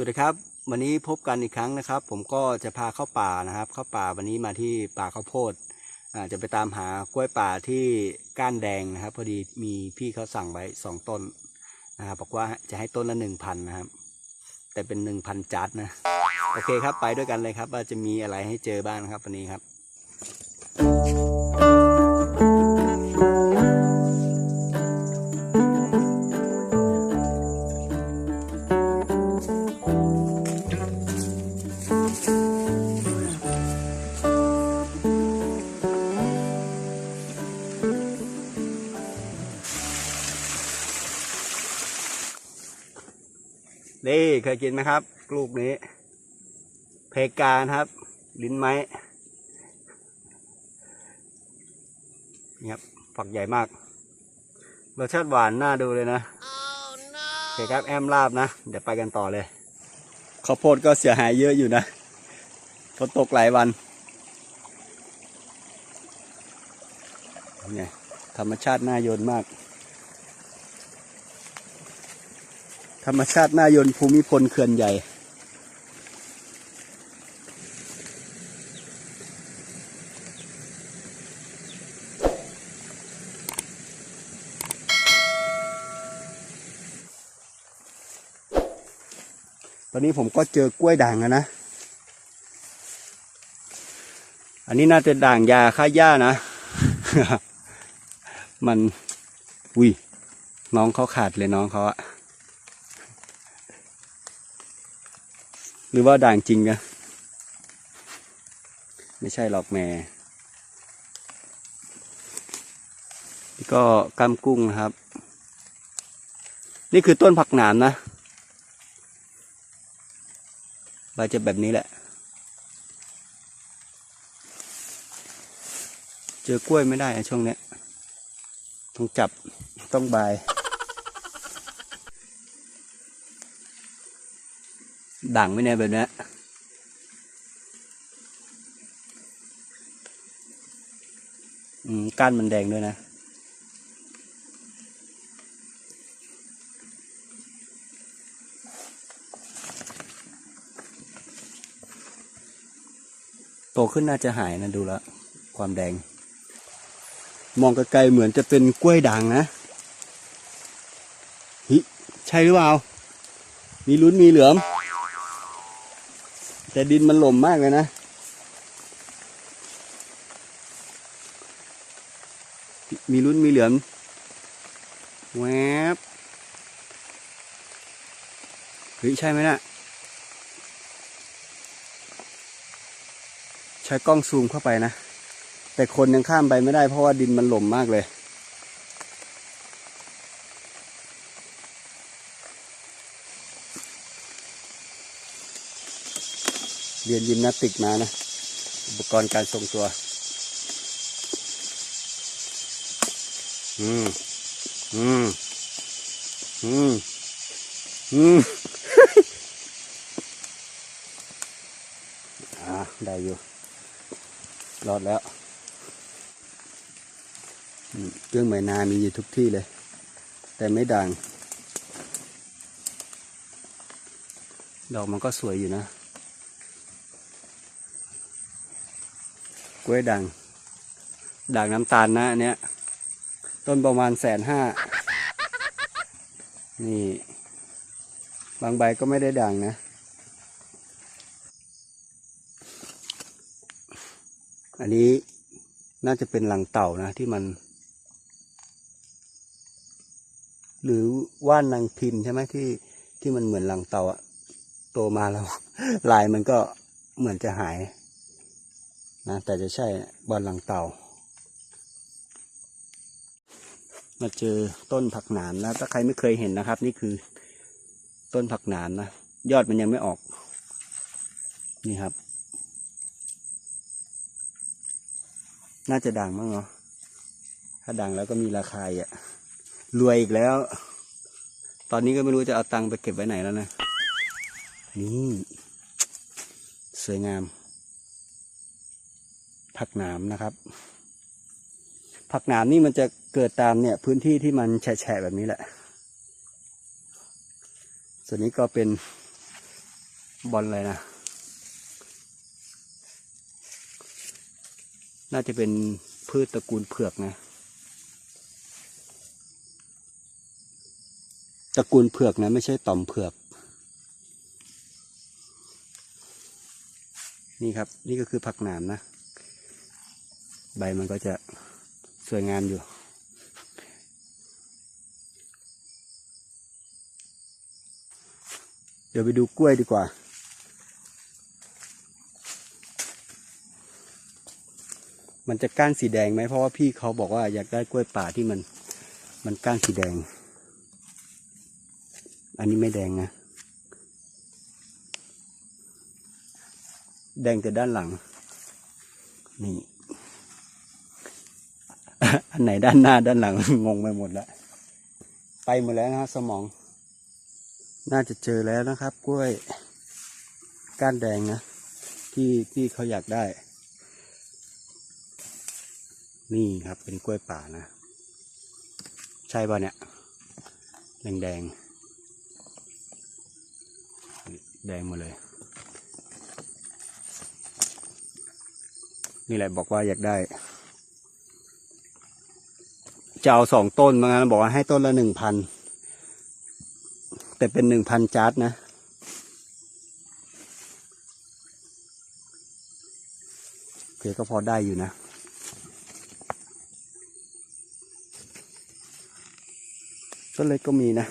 วัสดีครับ วันนี้พบกันอีกครั้งนะครับ ผมก็จะพาเข้าป่านะครับ เข้าป่าวันนี้มาที่ป่าข้าวโพดจะไปตามหากล้วยป่าที่ก้านแดงนะครับ พอดีมีพี่เขาสั่งไว้สองต้นนะครับบอกว่าจะให้ต้นละหนึ่งพันนะครับ แต่เป็นหนึ่งพันจัดนะ โอเคครับไปด้วยกันเลยครับ ว่าจะมีอะไรให้เจอบ้างครับวันนี้ครับ นี่เคยกินไหมครับ ลูกนี้ เพกานะครับ ลิ้นไม้นี่ครับฝักใหญ่มากรสชาติหวานน่าดูเลยนะโอเคครับแอมลาบนะ เดี๋ยวไปกันต่อเลยข้าวโพดก็เสียหายเยอะอยู่นะฝนตกหลายวันนี่ธรรมชาติน่ายนมาก ธ รรมชาติน่ายนภูมิพลเขื่อนใหญ่ ตอนนี้ผมก็เจอกล้วยด่างแล้วนะ อันนี้น่าจะด่างยาฆ่าหญ้านะ มัน อุ้ย น้องเขาขาดเลยน้องเขาอะ หรือว่าด่างจริงนะไม่ใช่หรอกแม่นี่ก็กำกุ้งนะครับ นี่คือต้นผักหนามนะใบจะแบบนี้แหละ เจอกล้วยไม่ได้ช่วงนี้ต้องจับต้องบาย ด่างไม่แน่แบบนี้อืมก้านมันแดงด้วยนะ โตขึ้นน่าจะหายนะดูแล้วความแดง มองไกลๆเหมือนจะเป็นกล้วยด่างนะฮิใช่หรือเปล่า มีลุ้นมีเหลือม แต่ดินมันหล่มมากเลยนะ มีรุ่นมีเหลือมแวบเฮ้ยใช่ไหมนะ่ะ ใช้กล้องซูมเข้าไปนะ แต่คนยังข้ามไปไม่ได้เพราะว่าดินมันหล่มมากเลย เรียนยิมนาติกมานะ อุปกรณ์การทรงตัว อืม อืม อืม อืมอ่าได้อยู่ รอดแล้วเครื่องหมนามีอยู่ทุกที่เลย แต่ไม่ดังดอกมันก็สวยอยู่นะ ล้วยด่างด่างน้ำตาลนะอันเนี้ย ต้นประมาณแสนห้า นี่ บางใบก็ไม่ได้ด่างนะอันนี้น่าจะเป็นหลังเต่านะที่มัน หรือว่านนางพิมพ์ใช่ไหมที่ที่มันเหมือนหลังเต่าอะโตมาแล้ว ลายมันก็เหมือนจะหาย นะแต่จะใช่บอลหลังเต่า มาเจอต้นผักหนามนะถ้าใครไม่เคยเห็นนะครับ นี่คือต้นผักหนามนะยอดมันยังไม่ออก นี่ครับ น่าจะดังมั้งเนาะถ้าดังแล้วก็มีราคาอะรวยอีกแล้ว ตอนนี้ก็ไม่รู้จะเอาตังค์ไปเก็บไว้ไหนแล้วนะ นี่ สวยงาม ผักหนามนะครับ ผักหนามนี่มันจะเกิดตามเนี่ย พื้นที่ที่มันแฉะแบบนี้แหละ ส่วนนี้ก็เป็นบอลอะไรนะ น่าจะเป็นพืชตระกูลเผือกนะ ตระกูลเผือกนะ ไม่ใช่ต่อมเผือก นี่ครับ นี่ก็คือผักหนามนะ ใบมันก็จะสวยงามอยู่เดี๋ยวไปดูกล้วยดีกว่า มันจะก้านสีแดงไหม เพราะว่าพี่เขาบอกว่าอยากได้กล้วยป่าที่มัน มันก้านสีแดง อันนี้ไม่แดงนะ แดงแต่ด้านหลัง นี่ อันไหนด้านหน้าด้านหลัง งงไปหมดแล้วไปหมดแล้วนะฮะสมอง น่าจะเจอแล้วนะครับ กล้วยก้านแดงนะ ที่ที่เขาอยากได้ นี่ครับเป็นกล้วยป่านะ ใช่ป่ะเนี่ย แดงแดงแดงหมดเลย นี่แหละบอกว่าอยากได้ จะเอาสองต้นมางั้นบอกว่าให้ต้นละหนึ่งพันแต่เป็นหนึ่งพันจาร์ดนะโอเคก็พอได้อยู่นะต้นเล็กก็มีนะ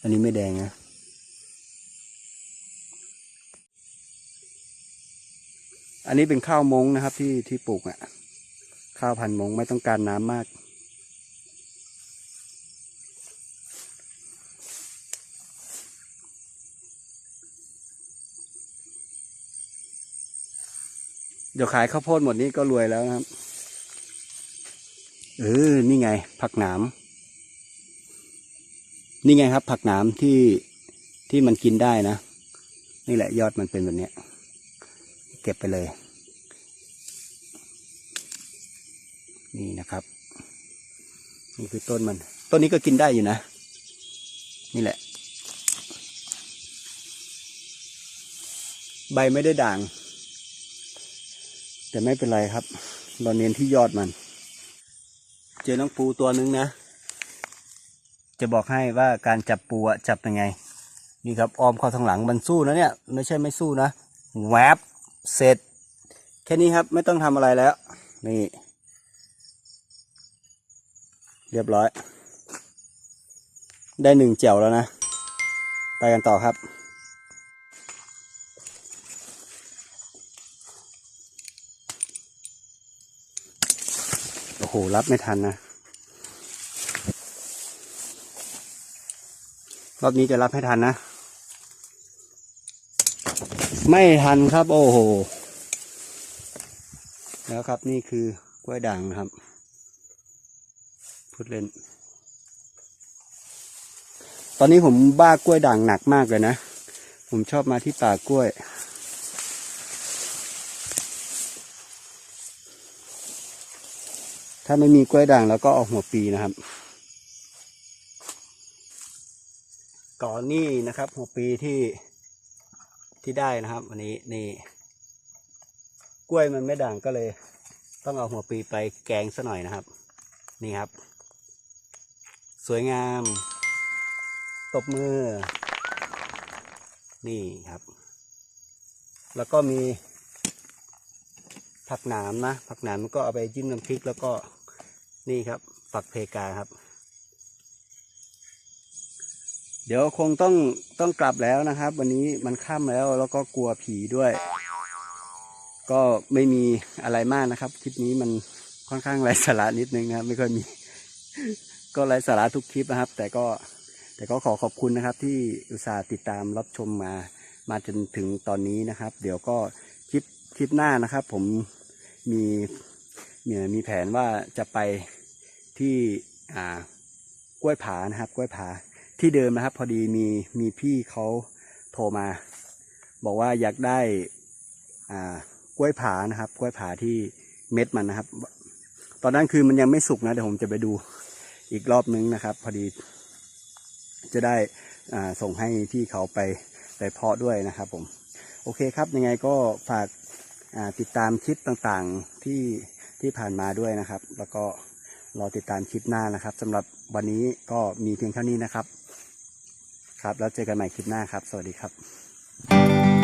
อันนี้ไม่แดงนะอันนี้เป็นข้าวมงนะครับที่ที่ปลูกอะ่ะ ข้าวพันธุ์มงไม่ต้องการน้ำมาก เดี๋ยวขายข้าวโพดหมดนี้ก็รวยแล้วนะครับ เออ นี่ไง ผักหนาม นี่ไงครับ ผักหนามที่ที่มันกินได้นะ นี่แหละยอดมันเป็นแบบนี้ เก็บไปเลย นี่นะครับ นี่คือต้นมัน ต้นนี้ก็กินได้อยู่นะ นี่แหละ ใบไม่ได้ด่าง แต่ไม่เป็นไรครับ เราเน้นที่ยอดมัน เจอน้องปูตัวนึงนะ จะบอกให้ว่าการจับปูจับยังไง นี่ครับออมเข้าทางหลังมันสู้นะเนี่ย ไม่ใช่ไม่สู้นะ แวบเสร็จ แค่นี้ครับไม่ต้องทำอะไรแล้ว นี่ รียบร้อย ได้หนึ่งเจียวแล้วนะ ไปกันต่อครับโอ้โห รับไม่ทันนะ รอบนี้จะรับให้ทันนะ ไม่ทันครับ โอ้โห แล้วครับนี่คือกล้วยด่างนะครับ พูดเล่น ตอนนี้ผมบ้ากล้วยด่างหนักมากเลยนะ ผมชอบมาที่ป่ากล้วย ถ้าไม่มีกล้วยด่างแล้วก็เอาหัวปีนะครับก่อนนี่นะครับหัวปีที่ที่ได้นะครับ วันนี้นี่กล้วยมันไม่ด่างก็เลย ต้องเอาหัวปีไปแกงซะหน่อยนะครับ นี่ครับ สวยงาม ตบมือ นี่ครับ แล้วก็มีผักหนามนะ ผักหนามก็เอาไปจิ้มน้ำพริกแล้วก็นี่ครับฝักเพกาครับ เดี๋ยวคงต้องต้องกลับแล้วนะครับ วันนี้มันค่ำแล้วแล้วก็กลัวผีด้วย ก็ไม่มีอะไรมากนะครับ คลิปนี้มันค่อนข้างไร้สาระนิดนึงนะครับ ไม่ค่อยมี ก็ไร้สาระทุกคลิปนะครับ แต่ก็แต่ก็ขอขอบคุณนะครับ ที่อุตส่าห์ติดตามรับชมมามาจนถึงตอนนี้นะครับ เดี๋ยวก็คลิปคลิปหน้านะครับ ผมมีมีมีแผนว่าจะไปที่อ่ากล้วยผานะครับ กล้วยผาที่เดิมนะครับ พอดีมีมีพี่เขาโทรมา บอกว่าอยากได้อ่ากล้วยผานะครับ กล้วยผาที่เม็ดมันนะครับ ตอนนั้นคือมันยังไม่สุกนะเดี๋ยวผมจะไปดู อีกรอบนึงนะครับ พอดีจะได้ส่งให้พี่เขาไปไปเพาะด้วยนะครับผม โอเคครับยังไงก็ฝากติดตามคลิปต่างๆที่ที่ผ่านมาด้วยนะครับ แล้วก็รอติดตามคลิปหน้านะครับสำหรับวันนี้ก็มีเพียงเท่านี้นะครับ ครับ แล้วเจอกันใหม่คลิปหน้าครับ สวัสดีครับ